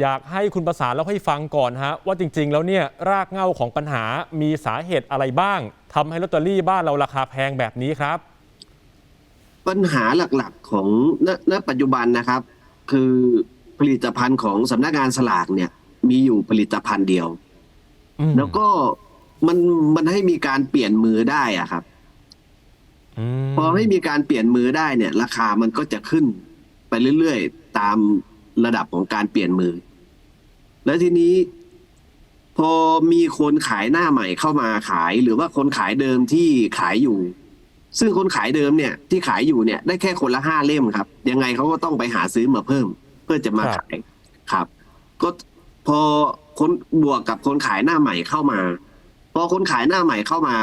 อยากให้คุณประสานเล่าให้ฟังก่อนฮะว่าจริง ๆ แล้วเนี่ยรากเหง้าของปัญหามีสาเหตุอะไรบ้างทำให้ลอตเตอรี่บ้านเราราคาแพงแบบนี้ครับ ปัญหาหลักๆของณณปัจจุบันนะครับ คือผลิตภัณฑ์ของสำนักงานสลากเนี่ย มีอยู่ผลิตภัณฑ์เดียวอืมแล้วก็มันมันให้มีการเปลี่ยนมือได้อะครับมพอให้มีการเปลี่ยนมือได้เนี่ย ราคามันก็จะขึ้นไปเรื่อยๆ ตาม ระดับของการเปลี่ยนมือ แล้วทีนี้ พอมีคนขายหน้าใหม่เข้ามาขาย หรือว่าคนขายเดิมที่ขายอยู่ ซึ่งคนขายเดิมเนี่ย ที่ขายอยู่เนี่ย ได้แค่คนละห้าเล่มครับ ยังไงเขาก็ต้องไปหาซื้อมาเพิ่ม เพื่อจะมาขายครับ ก็พอคนบวกกับคนขายหน้าใหม่เข้ามา พอคนขายหน้าใหม่เข้ามา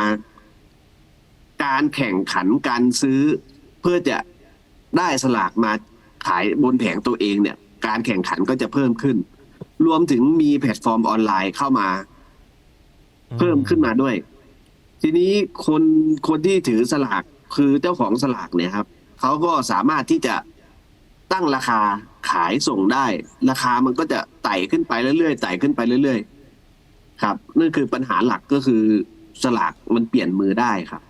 การแข่งขันการซื้อ เพื่อจะได้สลากมาขายบนแผงตัวเองเนี่ย การแข่งขันก็จะเพิ่มขึ้น รวมถึงมีแพลตฟอร์มออนไลน์เข้ามา เพิ่มขึ้นมาด้วย ทีนี้คนคนที่ถือสลากคือเจ้าของสลากเนี่ยครับเขาก็สามารถที่จะตั้งราคาขายส่งได้ ราคามันก็จะไต่ขึ้นไปเรื่อยๆไต่ขึ้นไปเรื่อยๆครับนั่นคือปัญหาหลักก็คือสลากมันเปลี่ยนมือได้ครับ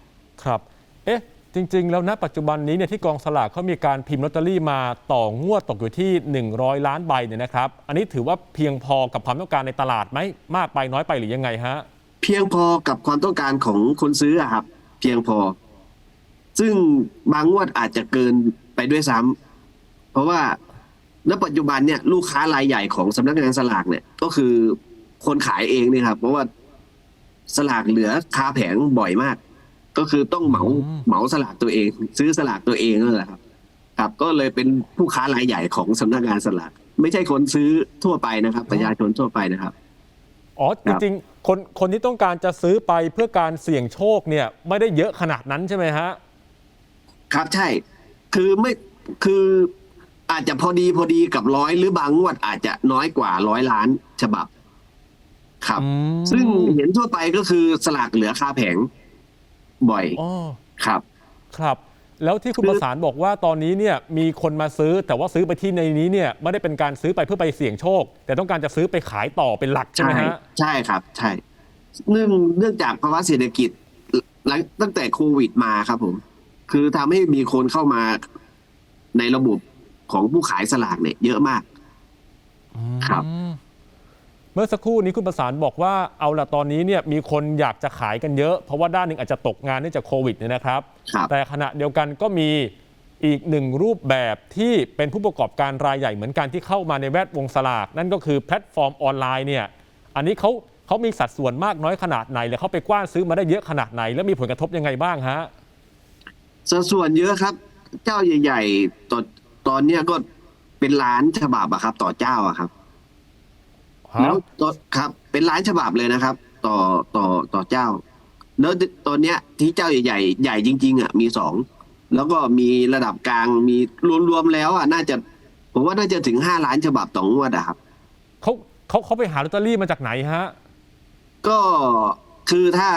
ครับ เอ๊ะ จริง ๆ แล้วณปัจจุบันนี้เนี่ยที่กองสลากเขามีการพิมพ์ลอตเตอรี่มาต่องวดตกอยู่ที่ 100 ล้านใบเนี่ยนะครับ อันนี้ถือว่าเพียงพอกับความต้องการในตลาดไหมมากไปน้อยไปหรือยังไงฮะ เพียงพอกับความต้องการของคนซื้ออะครับ เพียงพอ ซึ่งบางงวดอาจจะเกินไปด้วยซ้ำเพราะว่าณปัจจุบันเนี่ยลูกค้ารายใหญ่ของสำนักงานสลากเนี่ย ก็คือคนขายเองเนี่ยครับ เพราะว่าสลากเหลือคาแผงบ่อยมาก ก็คือต้องเหมาอืมเหมาสลากตัวเอง ซื้อสลากตัวเองนั่นแหละครับ ครับก็เลยเป็นผู้ค้ารายใหญ่ของสำนักงานสลากไม่ใช่คนซื้อทั่วไปนะครับ ประชาชนทั่วไปนะครับอ๋อคจรับริงๆคนคนที่ต้องการจะซื้อไปเพื่อการเสี่ยงโชคเนี่ย ไม่ได้เยอะขนาดนั้นใช่ไหมฮะครับใช่ คือไม่คืออาจจะพอดีพอดีกับร้อยหรือบางงวดอาจจะน้อยกว่าร้อยล้านฉบับ ครับอืมซึ่งเห็นทั่วไปก็คือสลากเหลือคาแผง บ่อยอ๋อครับ ครับ แล้วที่คุณคือประสานบอกว่าตอนนี้เนี่ยมีคนมาซื้อแต่ว่าซื้อไปที่ในนี้เนี่ยไม่ได้เป็นการซื้อไปเพื่อไปเสี่ยงโชค แต่ต้องการจะซื้อไปขายต่อเป็นหลักใช่ไหมฮะใช่ครับ ใช่เนื่องเนื่องจากภาวะเศรษฐกิจหลังตั้งแต่โควิดมาครับผม คือทำให้มีคนเข้ามาในระบบของผู้ขายสลากเนี่ยเยอะมากครับอื มเมื่อสักครู่นี้คุณประสานบอกว่าเอาละตอนนี้เนี่ยมีคนอยากจะขายกันเยอะ เพราะว่าด้านหนึ่งอาจจะตกงานเนื่องจากโควิดเนี่ยนะครับ ครับ แต่ขณะเดียวกันก็มีอีกหนึ่งรูปแบบที่เป็นผู้ประกอบการรายใหญ่เหมือนกันที่เข้ามาในแวดวงสลาก นั่นก็คือแพลตฟอร์มออนไลน์เนี่ยอันนี้เขาเขามีสัดส่วนมากน้อยขนาดไหนหรือเขาไปกว้านซื้อมาได้เยอะขนาดไหน แล้วมีผลกระทบยังไงบ้างฮะ สัดส่วนเยอะครับ เจ้าใหญ่ ๆตอนตอนเนี้ยก็เป็นล้านฉบับอะครับ ต่อเจ้าอะครับ แล้วตอนครับเป็นล้านฉบับเลยนะครับ ต่อต่อต่อเจ้า แล้วตอนเนี้ยที่เจ้าใหญ่ๆใหญ่จริง ๆอะมีสองแล้วก็มีระดับกลางมีรวมๆแล้วอะน่าจะผมว่าน่าจะถึงห้าล้านฉบับต่องวดอะครับเขาเขาเขาไปหาลอตเตอรี่มาจากไหนฮะ ก็คือถ้า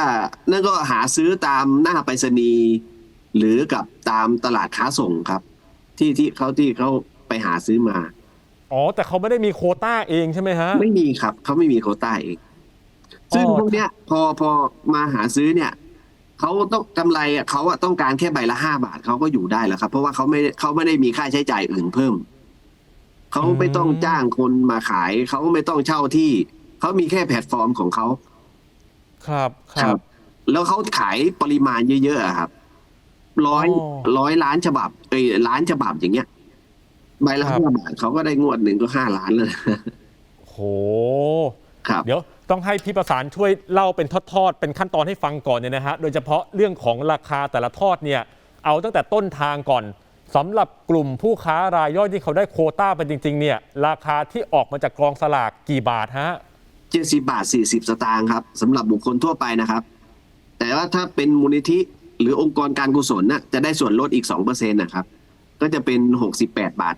นั่นก็หาซื้อตามหน้าไปรษณีย์หรือกับตามตลาดค้าส่งครับ ที่ที่เขาที่เขาไปหาซื้อมา อ๋อ แต่เขาไม่ได้มีโควต้าเองใช่ไหมฮะ ไม่มีครับเขาไม่มีโควต้าเอง ซึ่งอ๋อพวกเนี้ย พอพอมาหาซื้อเนี่ยเขาต้องกำไรอะเขาอะต้องการแค่ใบละห้าบาทเขาก็อยู่ได้แล้วครับ เพราะว่าเขาไม่เขาไม่ได้มีค่าใช้จ่ายอื่นเพิ่มเขาไม่ต้องจ้างคนมาขายเขาไม่ต้องเช่าที่เขามีแค่แพลตฟอร์มของเขาครับครับ แล้วเขาขายปริมาณเยอะๆอะครับร้อยอ๋อ ร้อยล้านฉบับเอ้ยล้านฉบับอย่างเงี้ย ใบละครับห้าบาทเขาก็ได้งวดหนึ่งก็ห้าล้านเลยโห ครับ เดี๋ยวต้องให้พี่ประสานช่วยเล่าเป็นทอดๆ เป็นขั้นตอนให้ฟังก่อนเนี่ยนะฮะ โดยเฉพาะเรื่องของราคาแต่ละทอดเนี่ย เอาตั้งแต่ต้นทางก่อนสำหรับกลุ่มผู้ค้ารายย่อยที่เขาได้โควต้าเป็นจริง ๆ เนี่ย ราคาที่ออกมาจากกองสลากกี่บาทฮะเจ็ดสิบาทสี่สิบสตางค์ครับสำหรับบุคคลทั่วไปนะครับ แต่ว่าถ้าเป็นมูลนิธิหรือองค์กรการกุศลน่ะจะได้ส่วนลดอีกสองเปอร์เซ็นต์นะครับ ก็จะเป็นหกสิบแปดบาท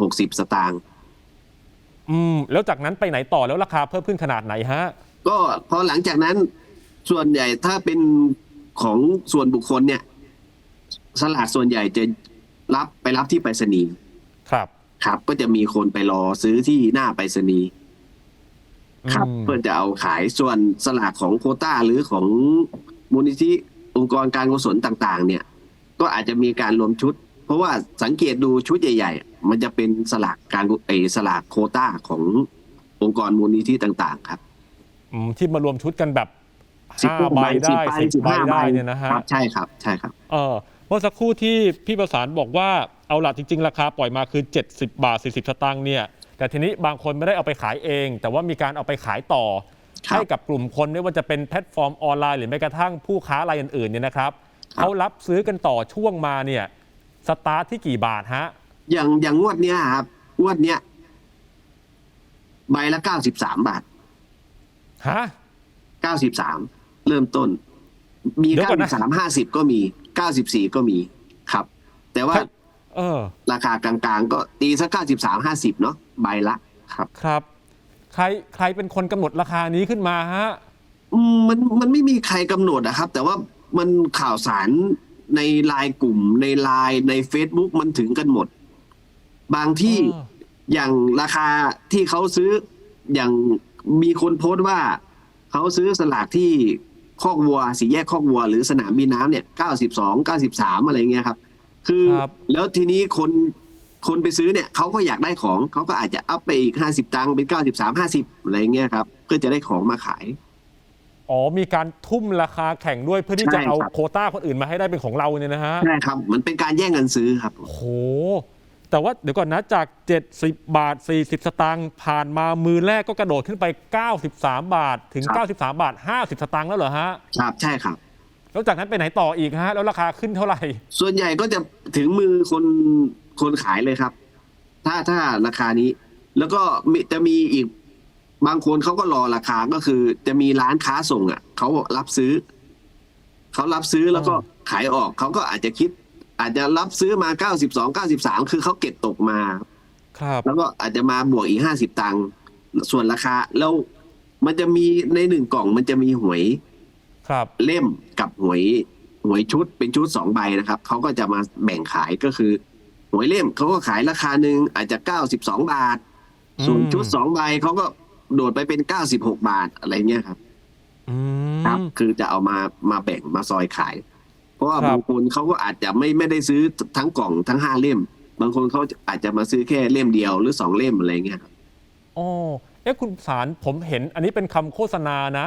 หกสิบสตางค์อืมแล้วจากนั้นไปไหนต่อแล้วราคาเพิ่มขึ้นขนาดไหนฮะ ก็พอหลังจากนั้นส่วนใหญ่ถ้าเป็นของส่วนบุคคลเนี่ย สลากส่วนใหญ่จะรับไปรับที่ไปรษณีย์ครับครับ ก็จะมีคนไปรอซื้อที่หน้าไปรษณีย์ครับอืมเพื่อจะเอาขายส่วนสลากของโควต้าหรือของมูลนิธิองค์กรการกุศลต่าง ๆ เนี่ย ก็อาจจะมีการรวมชุด เพราะว่าสังเกตดูชุดใหญ่ๆ มันจะเป็นสลากการเออสลากโควต้าขององค์กรมูลนิธิต่างๆ ครับอืมที่มารวมชุดกันแบบสิบห้าใบได้สิบสิบใบห้าใบได้เนี่ยนะฮะครับใช่ครับใช่ครับเออเมื่อสักครู่ที่พี่ประสานบอกว่าเอาล่ะจริง ๆ ราคาปล่อยมาคือ 70 บาท 40 สตางค์เนี่ย แต่ทีนี้บางคนไม่ได้เอาไปขายเอง แต่ว่ามีการเอาไปขายต่อครับให้กับกลุ่มคนไม่ว่าจะเป็นแพลตฟอร์มออนไลน์หรือแม้กระทั่งผู้ค้ารายอื่นๆเนี่ยนะครับครับเขารับซื้อกันต่อช่วงมาเนี่ยสตาร์ทที่กี่บาทฮะ อย่างอย่างงวดเนี้ยครับงวดเนี้ยใบละเก้าสิบสามบาทฮะเก้าสิบสามเริ่มต้น มีเดี๋ยวเก้าก่อนสินะบสามห้าสิบก็มีเก้าสิบสี่ก็มีครับ แต่ว่าเออ ราคากลางๆ ก็ตีสักเก้าสิบสามห้าสิบเนาะใบละครับ ครับ ใครใครเป็นคนกำหนดราคานี้ขึ้นมาฮะอืมมันมันไม่มีใครกำหนดนะครับ แต่ว่ามันข่าวสารในไลน์กลุ่มในไลน์ใน Facebook มันถึงกันหมด บางที่อ๋อ อย่างราคาที่เขาซื้ออย่างมีคนโพสต์ว่า เขาซื้อสลากที่คอกวัวสีแยกคอกวัว หรือสนามบินน้ำเนี่ยเก้าสิบสองเก้าสิบสามอะไรเงี้ยครับ คือครับ แล้วทีนี้คนคนไปซื้อเนี่ยเขาก็อยากได้ของเขาก็อาจจะอัพไปอีกห้าสิบตังค์เป็นเก้าสิบสามห้าสิบอะไรเงี้ยครับเพื่อจะได้ของมาขาย อ๋อมีการทุ่มราคาแข่งด้วยเพื่อที่จะใช่เอาครับ โควต้าคนอื่นมาให้ได้เป็นของเราเนี่ยนะฮะใช่ครับ มันเป็นการแย่งกันซื้อครับ โอ้โห แต่ว่าเดี๋ยวก่อนนะจาก 70 บาท 40 สตางค์ผ่านมามือแรกก็กระโดดขึ้นไป 93 บาทถึงครับ93 บาท 50 สตางค์แล้วเหรอฮะ ครับใช่ครับ แล้วจากนั้นไปไหนต่ออีกฮะ แล้วราคาขึ้นเท่าไหร่ ส่วนใหญ่ก็จะถึงมือคนคนขายเลยครับ ถ้าถ้าราคานี้ แล้วก็มีจะมีอีกบางคนเขาก็รอราคาก็คือ จะมีร้านค้าส่งอะเขารับซื้อ เขารับซื้อแล้วก็ขายออกเขาก็อาจจะคิด อาจจะรับซื้อมา 92 93 คือเขาเก็บตกมา ครับ แล้วก็อาจจะมาบวกอีก 50 ตังค์ส่วนราคา แล้วมันจะมีในหนึ่งกล่องมันจะมีหวยครับเล่มกับหวยหวยชุดเป็นชุดสองใบนะครับ เขาก็จะมาแบ่งขายก็คือ หวยเล่มเขาก็ขายราคาหนึ่งอาจจะเก้าสิบสองบาท ส่วนอืมชุดสองใบเขาก็โดดไปเป็นเก้าสิบหกบาทอะไรเงี้ยครับ อืครับมคือจะเอามามาแบ่งมาซอยขายเพ ราะว่าครับบางคนเขาก็อาจจะไม่ไม่ได้ซื้อทั้งกล่องทั้งห้าเล่ม บางคนเขาอาจจะมาซื้อแค่เล่มเดียวหรือสองเล่มอะไรเงี้ยครับอ๋อเอ๊ะคุณสารผมเห็นอันนี้เป็นคำโฆษณานะ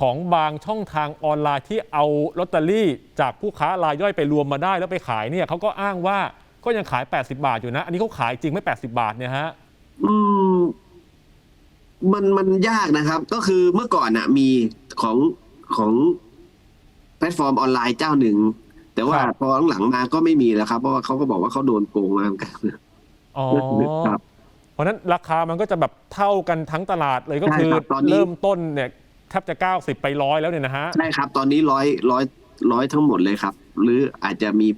ของบางช่องทางออนไลน์ที่เอาลอตเตอรี่จากผู้ค้ารายย่อยไปรวมมาได้แล้วไปขายเนี่ยเขาก็อ้างว่าก็ยังขาย 80 บาทอยู่นะ อันนี้เขาขายจริงไม่ 80 บาทเนี่ยฮะ อืม มันมันยากนะครับ ก็คือเมื่อก่อนน่ะมีของของ แพลตฟอร์มออนไลน์เจ้าหนึ่ง แต่ว่าครับพอหลังๆมาก็ไม่มีแล้วครับ เพราะว่าเขาก็บอกว่าเขาโดนโกงมาเหมือนกันอ๋อครับเพราะฉะนั้นราคามันก็จะแบบเท่ากันทั้งตลาดเลยก็คือใช่ครับตอนนี้เริ่มต้นเนี่ยแทบจะ90ไปร้อยแล้วเนี่ยนะฮะใช่ครับ ตอนนี้ร้อยร้อยร้อยทั้งหมดเลยครับ หรืออาจจะมี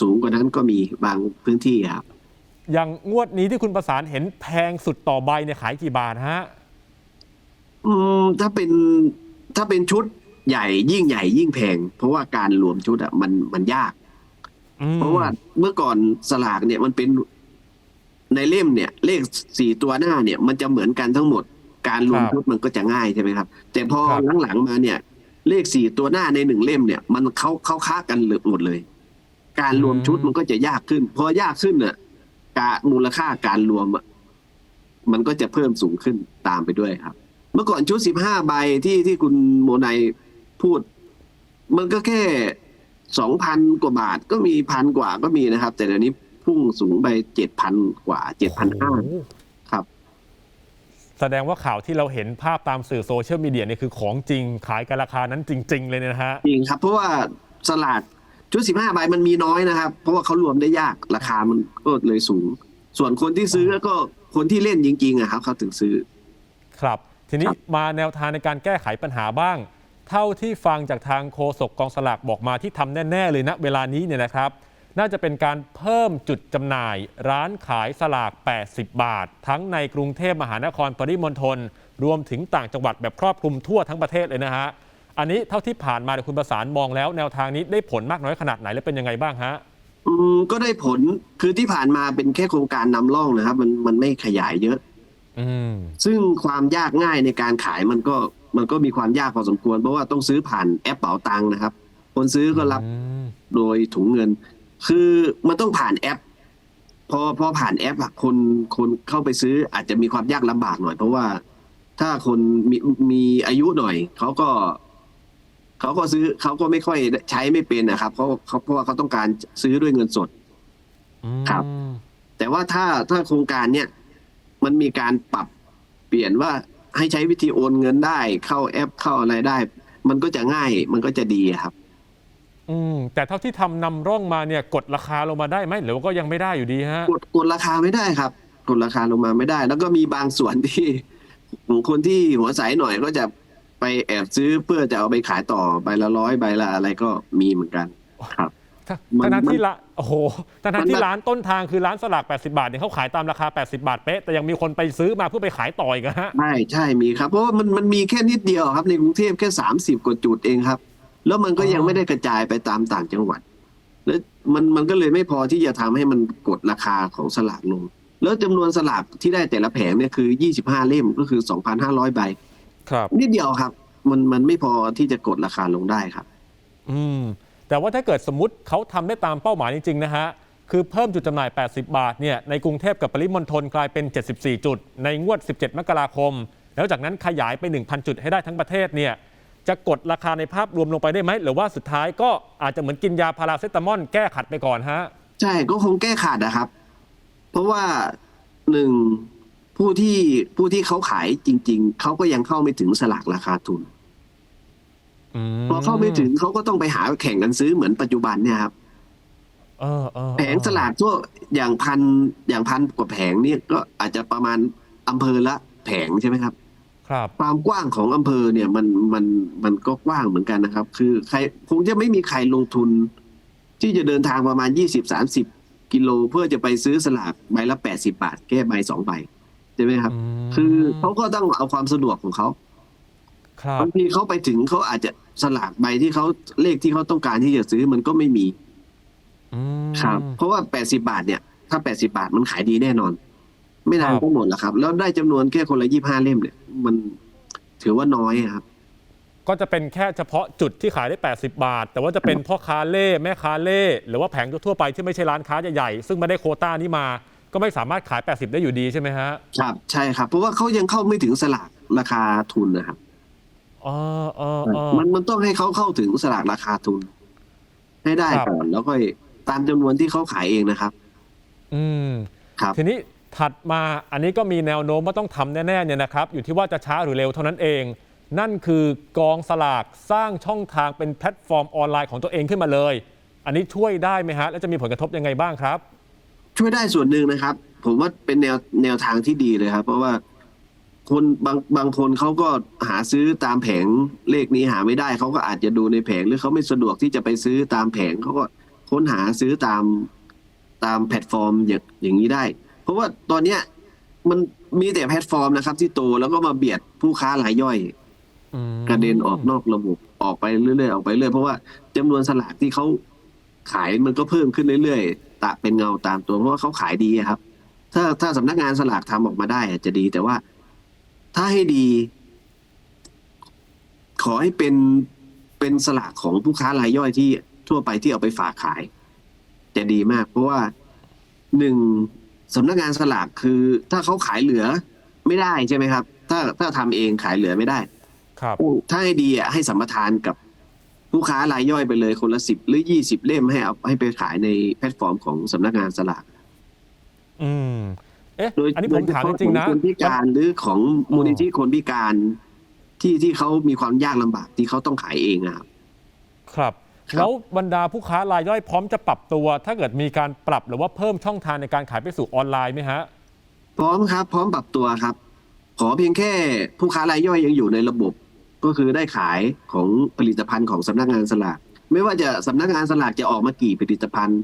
สูงกว่านั้นก็มีบางพื้นที่ครับ อย่างงวดนี้ที่คุณประสานเห็นแพงสุดต่อใบเนี่ยขายกี่บาทฮะ อืมถ้าเป็นถ้าเป็นชุด ใหญ่ยิ่งใหญ่ยิ่งแพง เพราะว่าการรวมชุดอะมันมันยากอืมเพราะว่าเมื่อก่อนสลากเนี่ยมันเป็นในเล่มเนี่ย เลขสี่ตัวหน้าเนี่ย มันจะเหมือนกันทั้งหมด การรวมชุดมันก็จะง่ายใช่ไหมครับ แต่พอหลังๆมาเนี่ย เลขสี่ตัวหน้าในหนึ่งเล่มเนี่ย มันเขาเขาค้ากันหมดเลย การรวมชุดมันก็จะยากขึ้น พอยากขึ้นเนี่ยการมูลค่าการรวมอะมันก็จะเพิ่มสูงขึ้นตามไปด้วยครับ เมื่อก่อนชุดสิบห้าใบที่ที่คุณโมไน พูด มันก็แค่สองพันกว่าบาทก็มีพันกว่าก็มีนะครับ แต่เดี๋ยวนี้พุ่งสูงไปเจ็ดพันกว่าเจ็ดพันห้าโอ้โหครับ แสดงว่าข่าวที่เราเห็นภาพตามสื่อโซเชียลมีเดียเนี่ยคือของจริงขายกันราคานั้นจริง ๆ เลยเนี่ยนะฮะ จริงครับ เพราะว่าสลากชุดสิบห้าใบมันมีน้อยนะครับ เพราะว่าเขารวมได้ยากราคามันก็เลยสูง ส่วนคนที่ซื้อก็คนที่เล่นจริงๆอะครับเขาถึงซื้อ ครับ ทีนี้ครับมาแนวทางในการแก้ไขปัญหาบ้าง เท่าที่ฟังจากทางโฆษกกองสลากบอกมาที่ทำแน่ๆเลยนะเวลานี้เนี่ยนะครับ น่าจะเป็นการเพิ่มจุดจำหน่าย ร้านขายสลาก 80 บาท ทั้งในกรุงเทพมหานครปริมณฑลรวมถึงต่างจังหวัดแบบครอบคลุมทั่วทั้งประเทศเลยนะฮะอันนี้เท่าที่ผ่านมาเนี่ยคุณประสานมองแล้วแนวทางนี้ได้ผลมากน้อยขนาดไหนและเป็นยังไงบ้างฮะออืมก็ได้ผลคือที่ผ่านมาเป็นแค่โครงการนำร่องนะครับ มันมันไม่ขยายเยอะ อืมซึ่งความยากง่ายในการขายมันก็ มันก็มีความยากพอสมควร เพราะว่าต้องซื้อผ่านแอปเป๋าตังค์นะครับ คนซื้อก็รับอืมโดยถุงเงิน คือมันต้องผ่านแอป พอพอผ่านแอปอะคนคนเข้าไปซื้ออาจจะมีความยากลำบากหน่อย เพราะว่าถ้าคนมีมีอายุหน่อยเขาก็เขาก็ซื้อเขาก็ไม่ค่อยใช้ไม่เป็นนะครับเขาเขาเพราะว่าเขาต้องการซื้อด้วยเงินสดครับ แต่ว่าถ้าถ้าโครงการเนี้ยมันมีการปรับเปลี่ยนว่า ให้ใช้วิธีโอนเงินได้ เข้าแอปเข้าอะไรได้ มันก็จะง่ายมันก็จะดีอะครับ อืมแต่เท่าที่ทำนำร่องมาเนี่ยกดราคาลงมาได้ไหมหรือว่าก็ยังไม่ได้อยู่ดีฮะ กดกดราคาไม่ได้ครับ กดราคาลงมาไม่ได้ แล้วก็มีบางส่วนที่ คนที่หัวใสหน่อยก็จะไปแอบซื้อเพื่อจะเอาไปขายต่อใบละร้อยใบละอะไรก็มีเหมือนกันครับถ้ามันทั้งๆมันที่ละ โอ้โหทั้งมันๆที่แบบร้านต้นทางคือร้านสลาก 80 บาทเนี่ยเขาขายตามราคา 80 บาทเป๊ะ แต่ยังมีคนไปซื้อมาเพื่อไปขายต่ออีกอะฮะ ใช่ใช่มีครับ เพราะว่ามันมันมีแค่นิดเดียวครับ ในกรุงเทพแค่สามสิบกว่าจุดเองครับ แล้วมันก็ยังอ๋อไม่ได้กระจายไปตามต่างจังหวัด แล้วมันมันก็เลยไม่พอที่จะทำให้มันกดราคาของสลากลง แล้วจำนวนสลากที่ได้แต่ละแผงเนี่ยคือยี่สิบห้าเล่มก็คือสองพันห้าร้อยใบ ครับ นิดเดียวครับ มันมันไม่พอที่จะกดราคาลงได้ครับ อืม แต่ว่าถ้าเกิดสมมติเขาทำได้ตามเป้าหมายจริงๆนะฮะคือเพิ่มจุดจำหน่าย 80 บาทเนี่ยในกรุงเทพกับปริมณฑลกลายเป็น 74 จุด ในงวด 17 มกราคม แล้วจากนั้นขยายไป 1,000 จุดให้ได้ทั้งประเทศเนี่ยจะกดราคาในภาพรวมลงไปได้ไหม หรือว่าสุดท้ายก็อาจจะเหมือนกินยาพาราเซตามอลแก้ขัดไปก่อนฮะ ใช่ก็คงแก้ขาดนะครับ เพราะว่าหนึ่งผู้ที่ผู้ที่เขาขายจริง ๆ เขาก็ยังเข้าไม่ถึงสลากราคาทุน พอเข้าไม่ถึงเขาก็ต้องไปหาแข่งกันซื้อเหมือนปัจจุบันเนี่ยครับเออเออแผงสลากทั่วอย่างพันอย่างพันกว่าแผงเนี่ยก็อาจจะประมาณอำเภอละแผงใช่ไหมครับ ครับความกว้างของอำเภอเนี่ยมันมันมันก็กว้างเหมือนกันนะครับ คือใครคงจะไม่มีใครลงทุน ที่จะเดินทางประมาณยี่สิบสามสิบกิโลเพื่อจะไปซื้อสลากใบละแปดสิบาท แค่ใบสองใบใช่ไหมครับมคือเขาก็ต้องเอาความสะดวกของเขาครับบางทีเขาไปถึงเขาอาจจะ สลากใบที่เขาเลขที่เขาต้องการที่จะซื้อมันก็ไม่มีอืมครับ เพราะว่าแปดสิบาทเนี่ย ถ้าแปดสิบาทมันขายดีแน่นอน ไม่นานครับก็หมดแล้วครับ แล้วได้จำนวนแค่คนละยี่ห้าเล่มเนี่ย มันถือว่าน้อยอะครับ ก็จะเป็นแค่เฉพาะจุดที่ขายได้ 80 บาท แต่ว่าจะเป็นพ่อค้าเล่แม่ค้าเล่หรือว่าแผงทั่วๆไปที่ไม่ใช่ร้านค้าใหญ่ๆซึ่งไม่ได้โควต้านี้มา ก็ไม่สามารถขาย 80 ได้อยู่ดีใช่ไหมฮะครับใช่ครับ เพราะว่าเขายังเข้าไม่ถึงสลากราคาทุนนะครับ อ๋ออ๋ออ๋อ มันมันต้องให้เขาเข้าถึงสลากราคาทุน ให้ได้ครับ ก่อนแล้วก็ตามจำนวนที่เขาขายเองนะครับ อืม ครับ ทีนี้ถัดมาอันนี้ก็มีแนวโน้มว่าต้องทำแน่ๆเนี่ยนะครับ อยู่ที่ว่าจะช้าหรือเร็วเท่านั้นเอง นั่นคือกองสลากสร้างช่องทางเป็นแพลตฟอร์มออนไลน์ของตัวเองขึ้นมาเลย อันนี้ช่วยได้ไหมฮะ และจะมีผลกระทบยังไงบ้างครับ ช่วยได้ส่วนหนึ่งนะครับ ผมว่าเป็นแนวแนวทางที่ดีเลยครับ เพราะว่า คนบางบางคนเขาก็หาซื้อตามแผงเลขนี้หาไม่ได้เขาก็อาจจะดูในแผงหรือเขาไม่สะดวกที่จะไปซื้อตามแผงเขาก็ค้นหาซื้อตามตามแพลตฟอร์มอย่างอย่างนี้ได้ เพราะว่าตอนเนี้ยมันมีแต่แพลตฟอร์มนะครับ ที่โตแล้วก็มาเบียดผู้ค้ารายย่อยอืมกระเด็นออกนอกระบบออกไปเรื่อยๆออกไปเรื่อยเพราะว่าจำนวนสลากที่เขาขายมันก็เพิ่มขึ้นเรื่อยๆตะเป็นเงาตามตัวเพราะว่าเขาขายดีอะครับ ถ้าถ้าสำนักงานสลากทำออกมาได้อาจจะดีแต่ว่า ถ้าให้ดี ขอให้เป็นเป็นสลากของผู้ค้ารายย่อยที่ทั่วไปที่เอาไปฝากขาย จะดีมาก เพราะว่าหนึ่งสำนักงานสลากคือ ถ้าเขาขายเหลือไม่ได้ใช่ไหมครับ ถ้าถ้าทำเองขายเหลือไม่ได้ ครับถ้าให้ดีอะให้สัมปทานกับผู้ค้ารายย่อยไปเลยคนละสิบหรือยี่สิบเล่มให้เอาให้ไปขายในแพลตฟอร์มของสำนักงานสลากอืม เอ๊ะ โดยอันนี้ผมถามจริงๆนะโดยเฉพาะของคนพิการหรือของมูลนิธิคนพิการที่ที่เขามีความยากลำบากที่เขาต้องขายเองอะครับ ครับ ครับ แล้วบรรดาผู้ค้ารายย่อยพร้อมจะปรับตัว ถ้าเกิดมีการปรับหรือว่าเพิ่มช่องทางในการขายไปสู่ออนไลน์ไหมฮะ พร้อมครับ พร้อมปรับตัวครับ ขอเพียงแค่ผู้ค้ารายย่อยยังอยู่ในระบบ ก็คือได้ขายของผลิตภัณฑ์ของสำนักงานสลากไม่ว่าจะสำนักงานสลากจะออกมากี่ผลิตภัณฑ์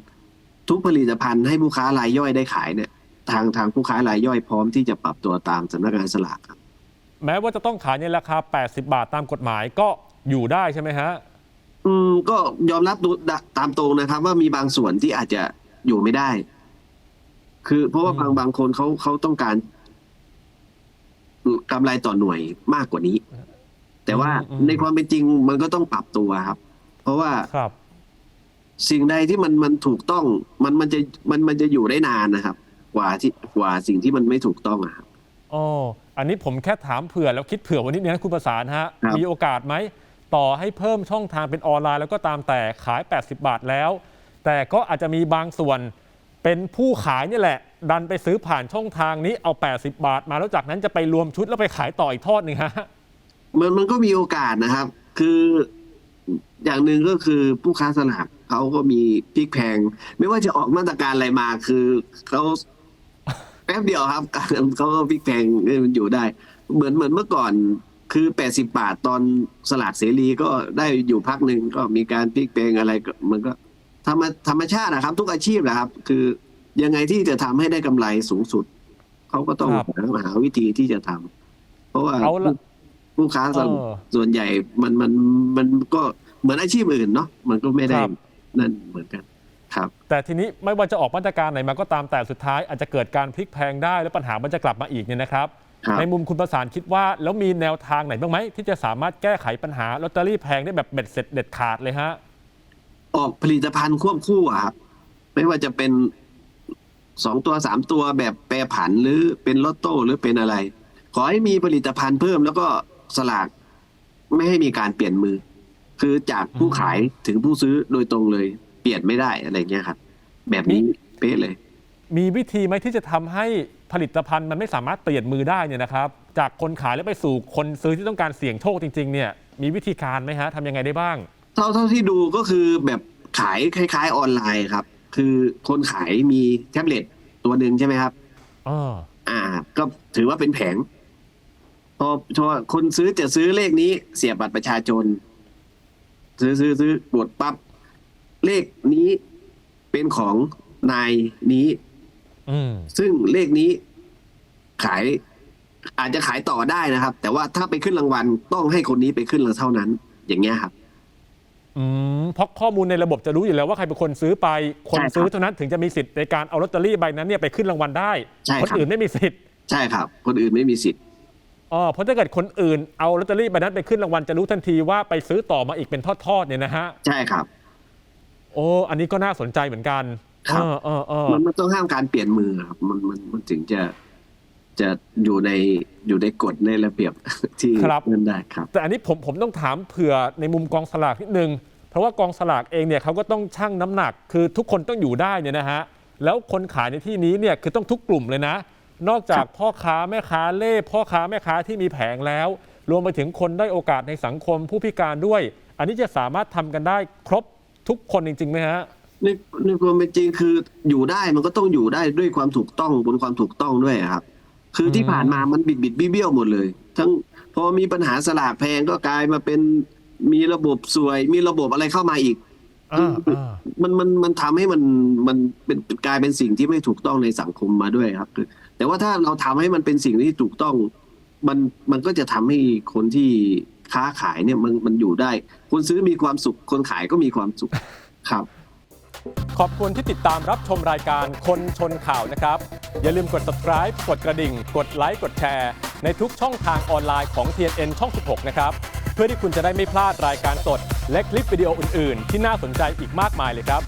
ทุกผลิตภัณฑ์ให้ผู้ค้ารายย่อยได้ขายเนี่ย ทางทางผู้ค้ารายย่อยพร้อมที่จะปรับตัวตามสำนักงานสลากครับ แม้ว่าจะต้องขายในราคา 80 บาทตามกฎหมายก็อยู่ได้ใช่ไหมฮะ อืมก็ยอมรับดูตามตรงนะครับ ว่ามีบางส่วนที่อาจจะอยู่ไม่ได้ คือเพราะว่าอืมบางบางคนเขาเขาต้องการกำไรต่อหน่วยมากกว่านี้ แต่ว่าในความเป็นจริงมันก็ต้องปรับตัวครับ เพราะว่า ครับ สิ่งใดที่มันมันถูกต้องมันมันจะมันมันจะอยู่ได้นานนะครับ กว่าที่กว่าสิ่งที่มันไม่ถูกต้องอะครับ อ๋ออันนี้ผมแค่ถามเผื่อแล้วคิดเผื่อวันนี้เนี่ยนะคุณประสานฮะ ครับ มีโอกาสไหม ต่อให้เพิ่มช่องทางเป็นออนไลน์แล้วก็ตามแต่ขาย 80 บาทแล้ว แต่ก็อาจจะมีบางส่วนเป็นผู้ขายนี่แหละ ดันไปซื้อผ่านช่องทางนี้เอา 80 บาท มาแล้วจากนั้นจะไปรวมชุดแล้วไปขายต่ออีกทอดหนึ่งฮะ มันมันก็มีโอกาสนะครับ คืออย่างหนึ่งก็คือผู้ค้าสลากเขาก็มีพลิกแพง ไม่ว่าจะออกมาตรการอะไรมาคือเขา แป๊บเดียวครับเขาก็พลิกแพงให้มันอยู่ได้ เหมือนเหมือนเมื่อก่อนคือแปดสิบาทตอนสลากเสรีก็ได้อยู่พักหนึ่งก็มีการพลิกแพงอะไรก็มันก็ธรรมธรรมชาตินะครับ ทุกอาชีพนะครับ คือยังไงที่จะทำให้ได้กำไรสูงสุดเขาก็ต้องครับหาหาวิธีที่จะทำเพราะว่าเอาละผู้ค้าส่วนเออส่วนใหญ่มันมันมันก็เหมือนอาชีพอื่นเนาะมันก็ไม่ได้ครับนั่นเหมือนกัน ครับ แต่ทีนี้ไม่ว่าจะออกมาตรการไหนมาก็ตามแต่สุดท้ายอาจจะเกิดการพลิกแพงได้แล้วปัญหามันจะกลับมาอีกเนี่ยนะครับ ครับ ในมุมคุณประสานคิดว่า แล้วมีแนวทางไหนบ้างไหมที่จะสามารถแก้ไขปัญหาลอตเตอรี่แพงได้แบบเบ็ดเสร็จเด็ดขาดเลยฮะ ออกผลิตภัณฑ์ควบคู่อะครับ ไม่ว่าจะเป็นสองตัวสามตัวแบบแปรผันหรือเป็นลอตโต้หรือเป็นอะไร ขอให้มีผลิตภัณฑ์เพิ่มแล้วก็สลากไม่ให้มีการเปลี่ยนมือ คือจากผู้ขายถึงผู้ซื้อโดยตรงเลย เปลี่ยนไม่ได้อะไรเงี้ยครับ แบบนี้เป๊ะเลย มีวิธีไหมที่จะทำให้ผลิตภัณฑ์มันไม่สามารถเปลี่ยนมือได้เนี่ยนะครับ จากคนขายแล้วไปสู่คนซื้อที่ต้องการเสี่ยงโชคจริง ๆ เนี่ย มีวิธีการไหมฮะทำยังไงได้บ้าง เท่าเท่าที่ดูก็คือแบบขายคล้าย ๆ ออนไลน์ครับ คือคนขายมีแท็บเล็ตตัวหนึ่งใช่ไหมครับอ๋ออ่า ก็ถือว่าเป็นแผงพอพอคนซื้อจะซื้อเลขนี้เสียบบัตรประชาชน ซื้อซื้อซื้อกดปั๊บ เลขนี้เป็นของนายนี้ อืม ซึ่งเลขนี้ขาย อาจจะขายต่อได้นะครับ แต่ว่าถ้าไปขึ้นรางวัลต้องให้คนนี้ไปขึ้นเท่านั้น อย่างเงี้ยครับ อืมเพราะข้อมูลในระบบจะรู้อยู่แล้วว่าใครเป็นคนซื้อไป คนใช่ครับซื้อเท่านั้นถึงจะมีสิทธิ์ในการเอาลอตเตอรี่ใบนั้นเนี่ยไปขึ้นรางวัลได้ ใช่คนครับอื่นไม่มีสิทธิ์ ใช่ครับ คนอื่นไม่มีสิทธิ์ อ๋อ เพราะถ้าเกิดคนอื่นเอาลอตเตอรี่ใบนั้นไปขึ้นรางวัลจะรู้ทันทีว่าไปซื้อต่อมาอีกเป็นทอดๆเนี่ยนะฮะ ใช่ครับ โอ้อันนี้ก็น่าสนใจเหมือนกันครับ เออเออเออมันมันต้องห้ามการเปลี่ยนมือครับมันมันมันถึงจะจะอยู่ในอยู่ในกฎในระเบียบ ที่นั่นได้ครับ แต่อันนี้ผมผมต้องถามเผื่อในมุมกองสลากนิดนึง เพราะว่ากองสลากเองเนี่ยเขาก็ต้องชั่งน้ำหนัก คือทุกคนต้องอยู่ได้เนี่ยนะฮะ แล้วคนขายในที่นี้เนี่ยคือต้องทุกกลุ่มเลยนะ นอกจากพ่อค้าแม่ค้าเล่พ่อค้าแม่ค้าที่มีแผงแล้ว รวมไปถึงคนได้โอกาสในสังคมผู้พิการด้วย อันนี้จะสามารถทำกันได้ครบ ทุกคนจริงๆไหมฮะในในความเป็นจริงคืออยู่ได้มันก็ต้องอยู่ได้ด้วยความถูกต้องบนความถูกต้องด้วยครับ คือที่อืมผ่านมามันบิดบิดเบี้ยวๆหมดเลย ทั้งพอมีปัญหาสลากแพงก็กลายมาเป็นมีระบบสวย มีระบบอะไรเข้ามาอีกอ่าอ่ามันมันมันทำให้มันมันเป็นกลายเป็นสิ่งที่ไม่ถูกต้องในสังคมมาด้วยครับคือแต่ว่าถ้าเราทำให้มันเป็นสิ่งที่ถูกต้อง มันมันก็จะทำให้คนที่ ค้าขายเนี่ยมันมันอยู่ได้ คนซื้อมีความสุข คนขายก็มีความสุขครับ ขอบคุณที่ติดตามรับชมรายการคนชนข่าวนะครับ อย่าลืมกด subscribe กดกระดิ่ง กดไลค์กดแชร์ในทุกช่องทางออนไลน์ของ TNN ช่อง 16 นะครับ เพื่อที่คุณจะได้ไม่พลาดรายการสด และคลิปวิดีโออื่น ๆ ที่น่าสนใจอีกมากมายเลยครับ